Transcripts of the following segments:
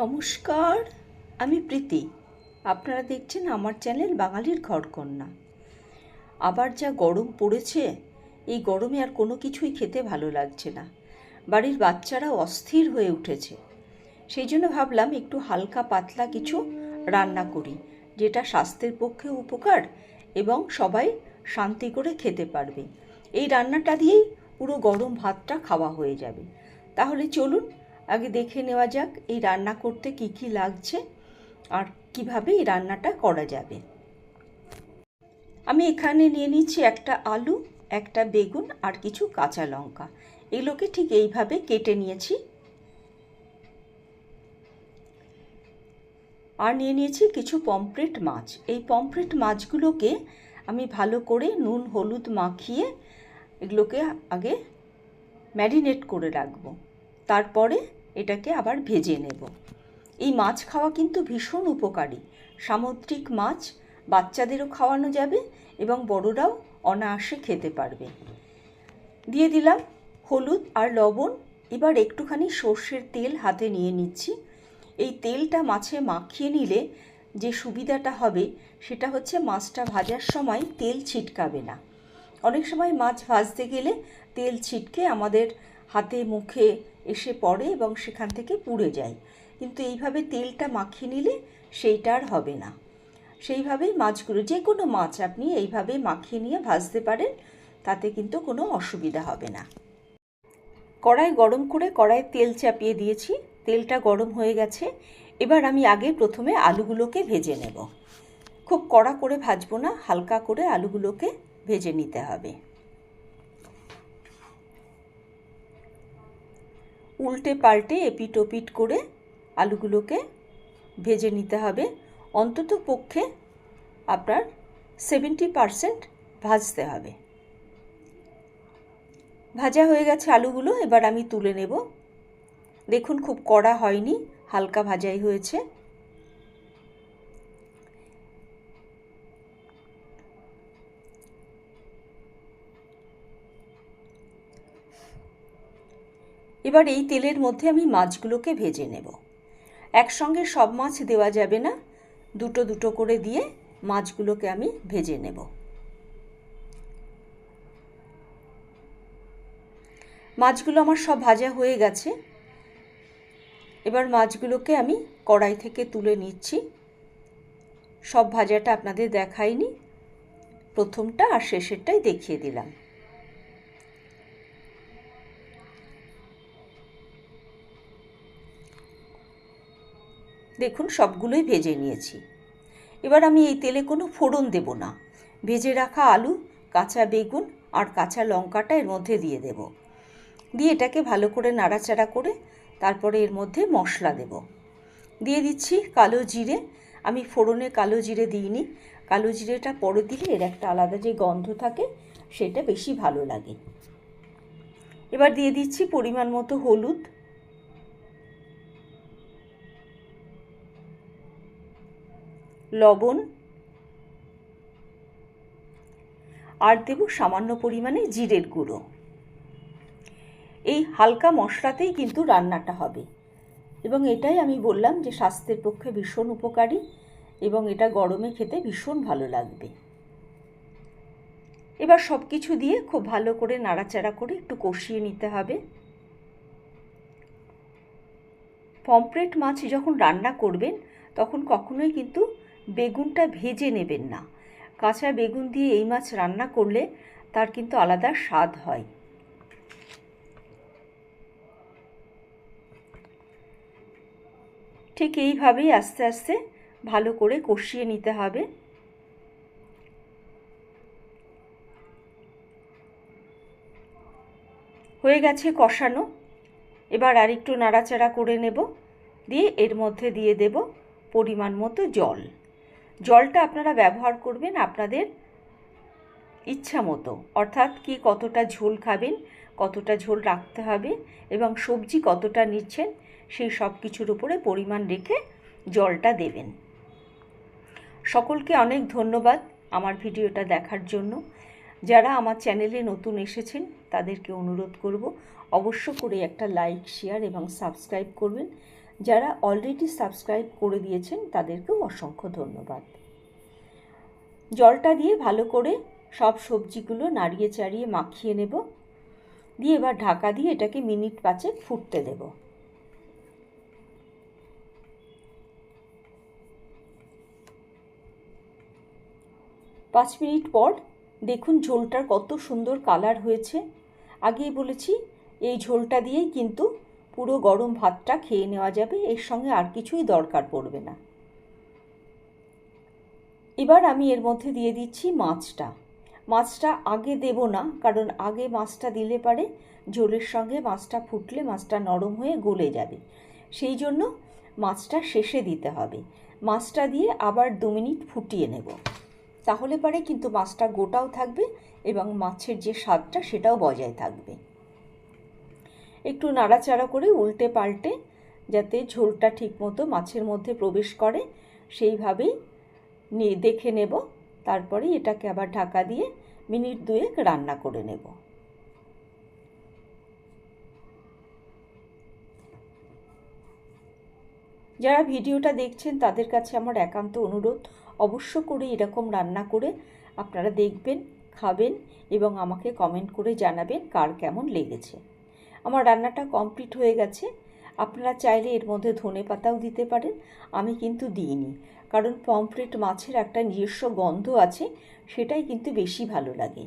নমস্কার, আমি প্রীতি। আপনারা দেখছেন আমার চ্যানেল বাঙালির ঘরকন্যা। আবার যা গরম পড়েছে, এই গরমে আর কোনো কিছুই খেতে ভালো লাগছে না। বাড়ির বাচ্চারা অস্থির হয়ে উঠেছে। সেই জন্য ভাবলাম একটু হালকা পাতলা কিছু রান্না করি, যেটা স্বাস্থ্যের পক্ষে উপকার এবং সবাই শান্তি করে খেতে পারবে। এই রান্নাটা দিয়েই পুরো গরম ভাতটা খাওয়া হয়ে যাবে। তাহলে চলুন আগে দেখে নেওয়া যাক এই রান্না করতে কি কি লাগছে আর কীভাবে এই রান্নাটা করা যাবে। আমি এখানে নিয়ে নিচ্ছি একটা আলু, একটা বেগুন আর কিছু কাঁচা লঙ্কা। এগুলোকে ঠিক এইভাবে কেটে নিয়েছি। আর নিয়ে নিয়েছি কিছু পমফ্রেট মাছ। এই পমফ্রেট মাছগুলোকে আমি ভালো করে নুন, হলুদ মাখিয়ে এগুলোকে আগে ম্যারিনেট করে রাখব। তারপরে এটাকে আবার ভেজে নেব। এই মাছ খাওয়া কিন্তু ভীষণ উপকারী। সামুদ্রিক মাছ বাচ্চাদেরও খাওয়ানো যাবে এবং বড়রাও অনায়াসে খেতে পারবে। দিয়ে দিলাম হলুদ আর লবণ। এবার একটুখানি সর্ষের তেল হাতে নিয়ে নিচ্ছি। এই তেলটা মাছে মাখিয়ে নিলে যে সুবিধাটা হবে, সেটা হচ্ছে মাছটা ভাজার সময় তেল ছিটকাবে না। অনেক সময় মাছ ভাজতে গেলে তেল ছিটকে আমাদের হাতে মুখে এসে পড়ে এবং সেখান থেকে পুড়ে যায়। কিন্তু এইভাবে তেলটা মাখিয়ে নিলে সেইটা আর হবে না। সেইভাবেই মাছগুলো যে কোনো মাছ আপনি এইভাবে মাখিয়ে নিয়ে ভাজতে পারেন, তাতে কিন্তু কোনো অসুবিধা হবে না। কড়াই গরম করে কড়াইয়ে তেল চাপিয়ে দিয়েছি। তেলটা গরম হয়ে গেছে। এবার আমি আগে প্রথমে আলুগুলোকে ভেজে নেব। খুব কড়া করে ভাজবো না, হালকা করে আলুগুলোকে ভেজে নিতে হবে। উল্টে পাল্টে এপিট ওপিট করে আলুগুলোকে ভেজে নিতে হবে। অন্তত পক্ষে আপনার সেভেন্টি পারসেন্ট ভাজতে হবে। ভাজা হয়ে গেছে আলুগুলো, এবার আমি তুলে নেব। দেখুন, খুব কড়া হয়নি, হালকা ভাজাই হয়েছে। এবার এই তেলের মধ্যে আমি মাছগুলোকে ভেজে নেব। একসঙ্গে সব মাছ দেওয়া যাবে না। দুটো দুটো করে দিয়ে মাছগুলোকে আমি ভেজে নেব। মাছগুলো আমার সব ভাজা হয়ে গেছে। এবার মাছগুলোকে আমি কড়াই থেকে তুলে নিচ্ছি। সব ভাজাটা আপনাদের দেখাইনি। প্রথমটা আর শেষেরটাই দেখিয়ে দিলাম। দেখুন সবগুলোই ভেজে নিয়েছি। এবার আমি এই তেলে কোনো ফোড়ন দেব না। ভেজে রাখা আলু, কাঁচা বেগুন আর কাঁচা লঙ্কাটা এর মধ্যে দিয়ে দেব। দিয়ে এটাকে ভালো করে নাড়াচাড়া করে তারপরে এর মধ্যে মশলা দেব। দিয়ে দিচ্ছি কালো জিরে। আমি ফোড়নে কালো জিরে দিইনি। কালো জিরেটা পরে দিলে এর একটা আলাদা যে গন্ধ থাকে সেটা বেশি ভালো লাগে। এবার দিয়ে দিচ্ছি পরিমাণ মতো হলুদ। লবণ আর দেব সামান্য পরিমাণে জিরের গুঁড়ো। এই হালকা মশলাতেই কিন্তু রান্নাটা হবে। এবং এটাই আমি বললাম যে স্বাস্থ্যের পক্ষে ভীষণ উপকারী এবং এটা গরমে খেতে ভীষণ ভালো লাগবে। এবার সব কিছু দিয়ে খুব ভালো করে নাড়াচাড়া করে একটু কষিয়ে নিতে হবে। পমফ্রেট মাছ যখন রান্না করবেন, তখন কখনোই কিন্তু বেগুনটা ভেজে নেবেন না। কাঁচা বেগুন দিয়ে এই মাছ রান্না করলে তার কিন্তু আলাদা স্বাদ হয়। ঠিক এইভাবেই আস্তে আস্তে ভালো করে কষিয়ে নিতে হবে। হয়ে গেছে কষানো। এবার আর একটু নাড়াচাড়া করে নেব। দিয়ে এর মধ্যে দিয়ে দেব পরিমাণ মতো জল। জলটা আপনারা ব্যবহার করবেন আপনাদের ইচ্ছা মতো। অর্থাৎ কি কতটা ঝোল খাবেন, কতটা ঝোল রাখতে হবে এবং সবজি কতটা নিচ্ছেন, সেই সব কিছুর উপরে পরিমাণ রেখে জলটা দেবেন। সকলকে অনেক ধন্যবাদ আমার ভিডিওটা দেখার জন্য। যারা আমার চ্যানেলে নতুন এসেছেন, তাদেরকে অনুরোধ করব অবশ্য করে একটা লাইক, শেয়ার এবং সাবস্ক্রাইব করবেন। যারা অলরেডি সাবস্ক্রাইব করে দিয়েছেন, তাদেরকেও অসংখ্য ধন্যবাদ। জলটা দিয়ে ভালো করে সব সবজিগুলো নাড়িয়ে চাড়িয়ে মাখিয়ে নেব। দিয়ে এবার ঢাকা দিয়ে এটাকে মিনিট পাঁচেক ফুটতে দেব। পাঁচ মিনিট পর দেখুন ঝোলটার কত সুন্দর কালার হয়েছে। আগেই বলেছি, এই ঝোলটা দিয়েই কিন্তু পুরো গরম ভাতটা খেয়ে নেওয়া যাবে, এর সঙ্গে আর কিছুই দরকার পড়বে না। এবার আমি এর মধ্যে দিয়ে দিচ্ছি মাছটা। মাছটা আগে দেব না, কারণ আগে মাছটা দিলে পারে ঝোলের সঙ্গে মাছটা ফুটলে মাছটা নরম হয়ে গলে যাবে। সেই জন্য মাছটা শেষে দিতে হবে। মাছটা দিয়ে আবার দু মিনিট ফুটিয়ে নেব। তাহলে পারে কিন্তু মাছটা গোটাও থাকবে এবং মাছের যে স্বাদটা সেটাও বজায় থাকবে। একটু নাড়াচাড়া করে উল্টে পাল্টে যাতে ঝোলটা ঠিকমতো মাছের মধ্যে প্রবেশ করে, সেইভাবেই দেখে নেব। তারপরে এটাকে আবার ঢাকা দিয়ে মিনিট দুয়েক রান্না করে নেব। যারা ভিডিওটা দেখছেন, তাদের কাছে আমার একান্ত অনুরোধ, অবশ্য করে এরকম রান্না করে আপনারা দেখবেন, খাবেন এবং আমাকে কমেন্ট করে জানাবেন কার কেমন লেগেছে। আমার রান্নাটা কমপ্লিট হয়ে গেছে। আপনারা চাইলে এর মধ্যে ধনে পাতাও দিতে পারেন। আমি কিন্তু দিইনি। কারণ পমফ্রেট মাছের একটা নিজস্ব গন্ধ আছে, সেটাই কিন্তু বেশি ভালো লাগে।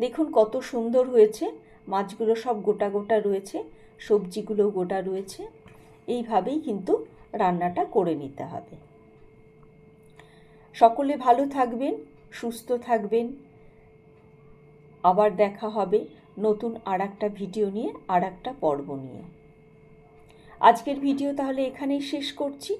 দেখুন কত সুন্দর হয়েছে। মাছগুলো সব গোটা গোটা রয়েছে সবজিগুলো গোটা রয়েছে। এইভাবেই কিন্তু রান্নাটা করে নিতে হবে। সকলে ভালো থাকবেন, সুস্থ থাকবেন। আবার দেখা হবে। নতুন আর একটা ভিডিও নিয়ে আর একটা পর্ব নিয়ে। আজকের ভিডিও তাহলে এখানেই শেষ করছি।